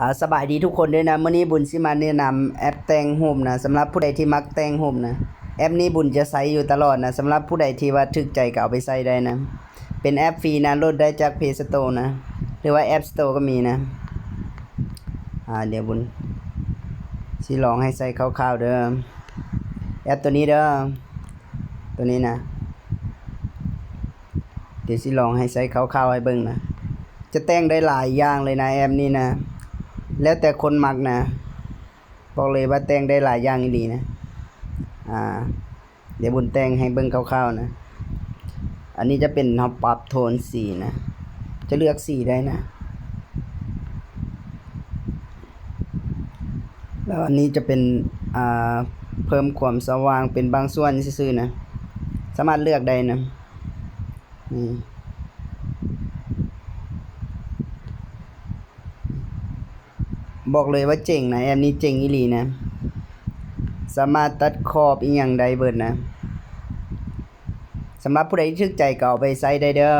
อ่าสบายดีทุกคนด้วยนะมื้อนี้บุญสิมาแนะนำแอปแต่งรูปนะสำหรับผู้ใดที่มักแต่งรูปนะแอปนี้บุญจะใช้อยู่ตลอดนะสำหรับผู้ใดที่ว่าถึกใจก็เอาไปใช้ได้นะ เป็นแอปฟรีนะโหลดได้จาก Play Store นะ หรือว่า App Store ก็มีนะ อ่าเดี๋ยวบุญสิลองให้ใส่คร่าวๆเด้อแอปตัวนี้เด้อตัวนี้นะ เดี๋ยวสิลองให้ใส่คร่าวๆให้เบิ่งนะ จะแต่งได้หลายอย่างเลยนะแอปนี้นะ แล้วแต่คนมักนะ บอกเลยว่าแต่งได้หลายอย่างดีนะ อ่า เดี๋ยวบุญแต่งให้เบิ่งคร่าวๆนะ อันนี้จะเป็นเฮาปรับโทนสีนะ จะเลือกสีได้นะ แล้วอันนี้จะเป็น อ่า เพิ่มความสว่างเป็นบางส่วนซื่อๆนะ สามารถเลือกได้นะ นี่ บอกเลยว่าเจ๋งนะแอปนี้เจ๋งอีหลีนะ สามารถตัดขอบอีอย่างไดเบิดนะสำหรับผู้ใดที่ทึกใจก็เอาไปใส่ได้เด้อ